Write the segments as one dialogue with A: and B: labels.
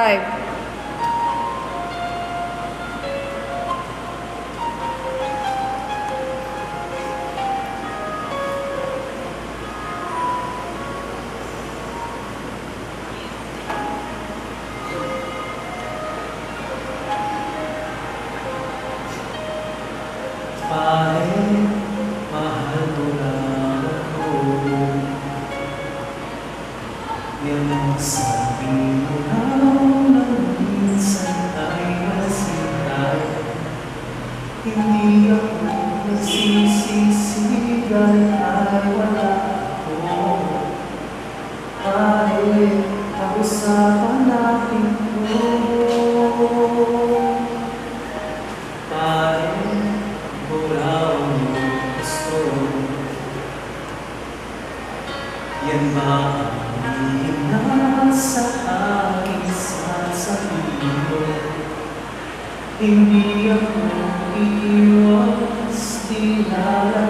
A: Five.
B: Dahil ay wala ako Pare, pag-usapan natin akong gusto Yan ba ang hihina sa aking sasabihin mo? Hindi ako iiwas, di lalayo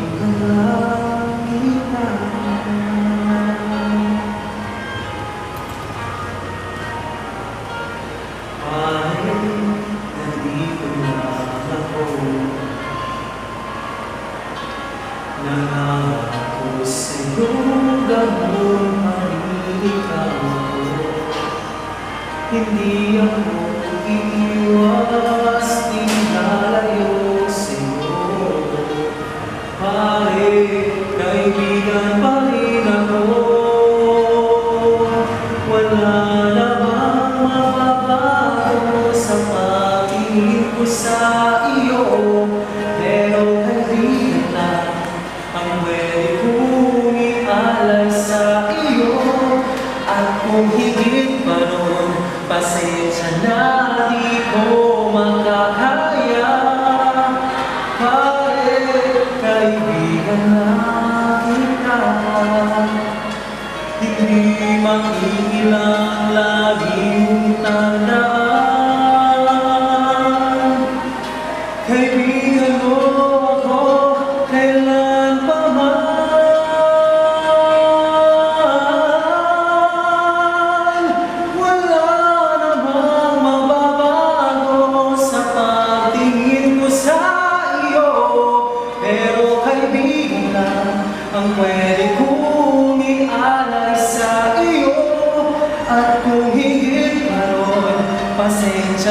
B: Hindi ako iiwas, di lalayo sa'yo. Pare, kaibigan pa rin ako Wala namang mababago sa pagtingin ko sa iyo Hindi mag-iilang laging tandaan Kaibigan mo ako kailan Wala namang mababago sa pagtingin ko sa iyo Pero kaibigan ang pwede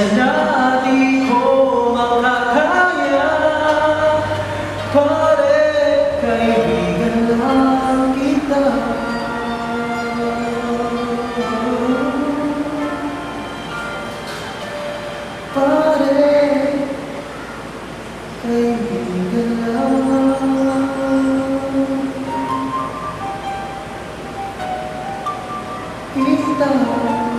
B: pasensya na di ko makakaya Pare, kaibigan lang kita. Pare, kaibigan lang. Kita